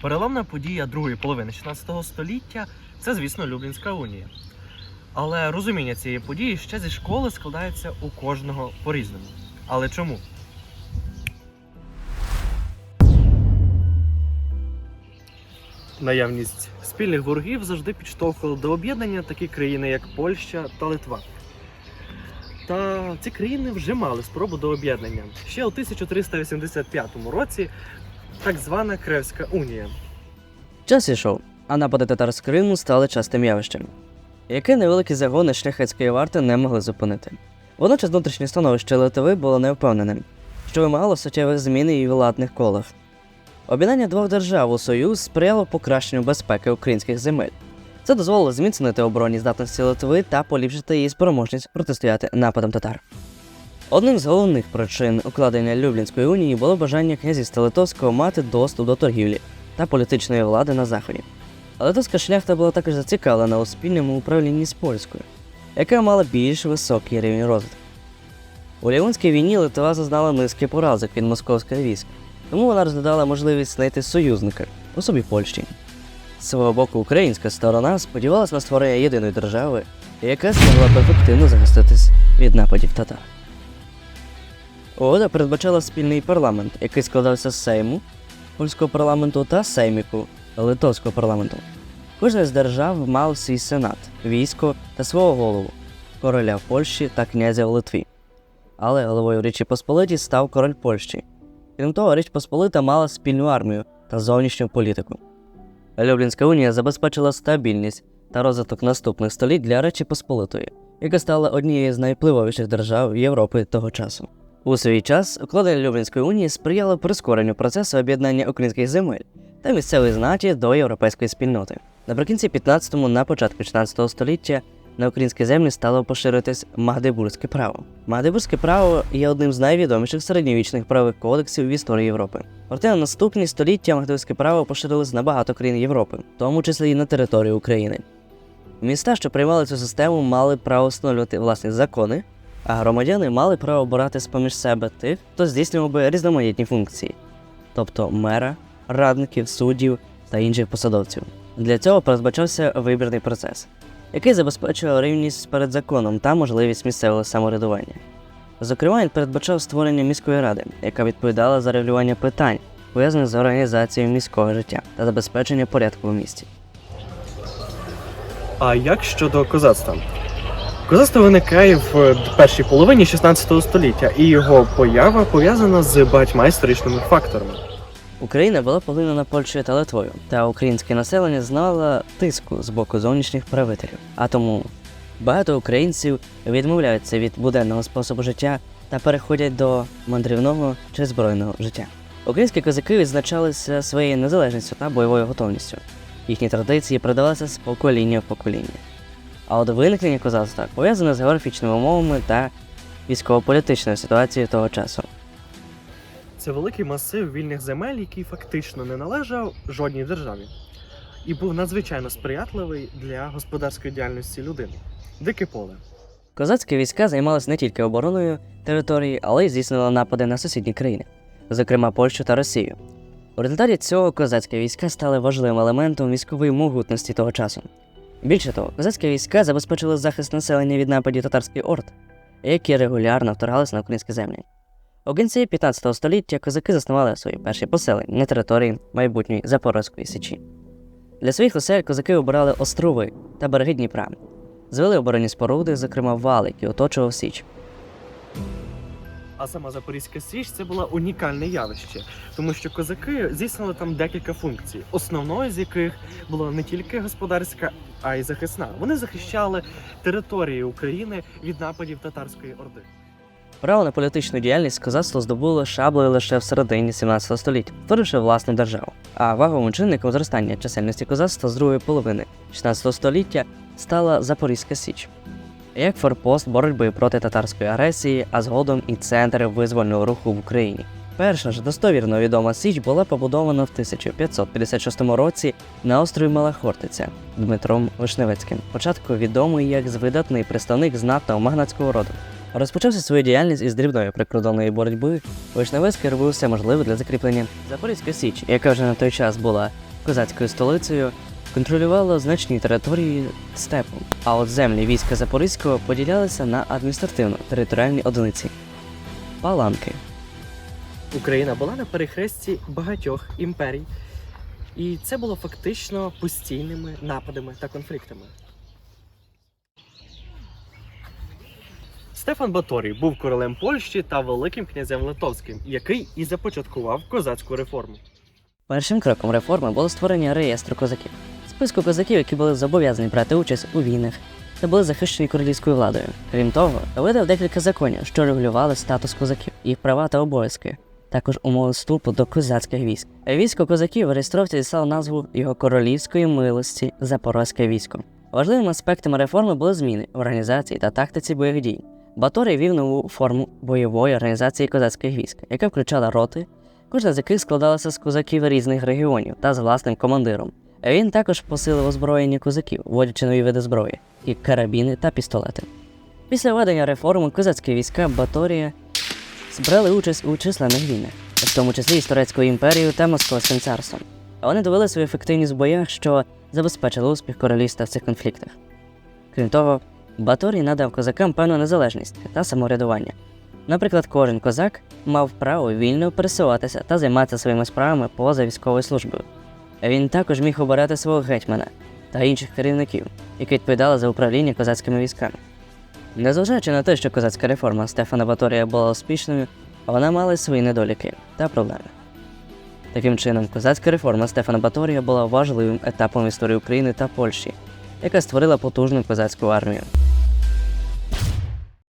Переламна подія другої половини 16 століття це, звісно, Люблінська унія. Але розуміння цієї події ще зі школи складається у кожного по-різному. Але чому? Наявність спільних ворогів завжди підштовхувала до об'єднання такі країни, як Польща та Литва. Та ці країни вже мали спробу до об'єднання. Ще у 1385 році так звана Кревська унія. Час ішов, а напади татар з Криму стали частим явищем, яке невеликі загони шляхетської варти не могли зупинити. Водночас внутрішнє становище Литви було невпевненим, що вимагало суттєвих змін і владних колах. Об'єднання двох держав у союз сприяло покращенню безпеки українських земель. Це дозволило зміцнити оборонні здатності Литви та поліпшити її спроможність протистояти нападам татар. Одним з головних причин укладення Люблінської унії було бажання князівства Литовського мати доступ до торгівлі та політичної влади на заході. Але литовська шляхта була також зацікавлена у спільному управлінні з польською, яка мала більш високий рівень розвитку. У Ліонській війні Литва зазнала низки поразок від московського війська, тому вона розглядала можливість знайти союзника у собі Польщі. З свого боку, українська сторона сподівалася на створення єдиної держави, яка змогла б ефективно захиститись від нападів татар. Угода передбачала спільний парламент, який складався з Сейму, польського парламенту та Сейміку литовського парламенту. Кожна з держав мав свій сенат, військо та свого голову короля в Польщі та князя в Литві. Але головою Річі Посполиті став король Польщі. Крім того, Річ Посполита мала спільну армію та зовнішню політику. Люблінська унія забезпечила стабільність та розвиток наступних століть для Речі Посполитої, яка стала однією з найвпливовіших держав Європи того часу. У свій час укладення Люблінської унії сприяло прискоренню процесу об'єднання українських земель та місцевої знаті до європейської спільноти. Наприкінці 15-му, на початку 16 століття на українські землі стало поширитись Магдебурзьке право. Магдебурзьке право є одним з найвідоміших середньовічних правових кодексів в історії Європи. Проте на наступні століття Магдебурзьке право поширилось на багато країн Європи, в тому числі і на територію України. Міста, що приймали цю систему, мали право встановлювати власні закони, а громадяни мали право обирати з-поміж себе тих, хто здійснював би різноманітні функції, тобто мера, радників, суддів та інших посадовців. Для цього передбачався вибірний процес, який забезпечував рівність перед законом та можливість місцевого самоврядування. Зокрема, він передбачав створення міської ради, яка відповідала за регулювання питань, пов'язаних з організацією міського життя та забезпечення порядку в місті. А як щодо козацтва? Козацтво виникає в першій половині 16 століття, і його поява пов'язана з багатьма історичними факторами. Україна була поглинена Польщею та Литвою, та українське населення знало тиску з боку зовнішніх правителів. А тому багато українців відмовляються від буденного способу життя та переходять до мандрівного чи збройного життя. Українські козаки відзначалися своєю незалежністю та бойовою готовністю. Їхні традиції передавалися з покоління в покоління. А от виникнення козацтва пов'язане з географічними умовами та військово-політичною ситуацією того часу. Це великий масив вільних земель, який фактично не належав жодній державі, і був надзвичайно сприятливий для господарської діяльності людини. Дике поле. Козацькі війська займалися не тільки обороною території, але й здійснювали напади на сусідні країни, зокрема Польщу та Росію. У результаті цього козацькі війська стали важливим елементом військової могутності того часу. Більше того, козацькі війська забезпечили захист населення від нападів татарських орд, які регулярно вторгалися на українські землі. У кінці 15 століття козаки заснували свої перші поселення на території майбутньої Запорозької січі. Для своїх осель козаки обирали острови та береги Дніпра, звели оборонні споруди, зокрема вал, які оточував Січ. А сама Запорізька Січ це було унікальне явище, тому що козаки здійснили там декілька функцій, основною з яких була не тільки господарська, а й захисна. Вони захищали території України від нападів татарської орди. Право на політичну діяльність козацтво здобуло шаблею лише в середині 17 століття, створивши власну державу. А ваговим чинником зростання чисельності козацтва з другої половини 16 століття стала Запорізька Січ. Як форпост боротьби проти татарської агресії, а згодом і центр визвольного руху в Україні. Перша ж достовірно відома Січ була побудована в 1556 році на острові Мала Хортиця Дмитром Вишневецьким, спочатку відомий як видатний представник знатного магнатського роду. Розпочався свою діяльність із дрібної прикордонної боротьби. Вишневецький робив все можливе для закріплення Запорізької Січ, яка вже на той час була козацькою столицею, контролювало значні території степу, а от землі війська Запорізького поділялися на адміністративно-територіальні одиниці паланки. Україна була на перехресті багатьох імперій, і це було фактично постійними нападами та конфліктами. Стефан Баторій був королем Польщі та великим князем Литовським, який і започаткував козацьку реформу. Першим кроком реформи було створення реєстру козаків, списку козаків, які були зобов'язані брати участь у війнах та були захищені королівською владою. Крім того, видав декілька законів, що регулювали статус козаків, їх права та обов'язки, також умови вступу до козацьких військ. Військо козаків реєстровці дістало назву його королівської милості Запорозьке військо. Важливими аспектами реформи були зміни в організації та тактиці бойових дій. Баторій вів нову форму бойової організації козацьких військ, яка включала роти, кожна з яких складалася з козаків різних регіонів та з власним командиром. Він також посилив озброєння козаків, вводячи нові види зброї, як карабіни та пістолети. Після введення реформи козацькі війська Баторія збрали участь у численних війнах, в тому числі з Турецькою імперією та Московським царством. Вони довели свою ефективність в боях, що забезпечили успіх королівства в цих конфліктах. Крім того, Баторій надав козакам певну незалежність та самоврядування. Наприклад, кожен козак мав право вільно пересуватися та займатися своїми справами поза військовою службою. Він також міг обирати свого гетьмана та інших керівників, які відповідали за управління козацькими військами. Незважаючи на те, що козацька реформа Стефана Баторія була успішною, вона мала свої недоліки та проблеми. Таким чином, козацька реформа Стефана Баторія була важливим етапом історії України та Польщі, яка створила потужну козацьку армію.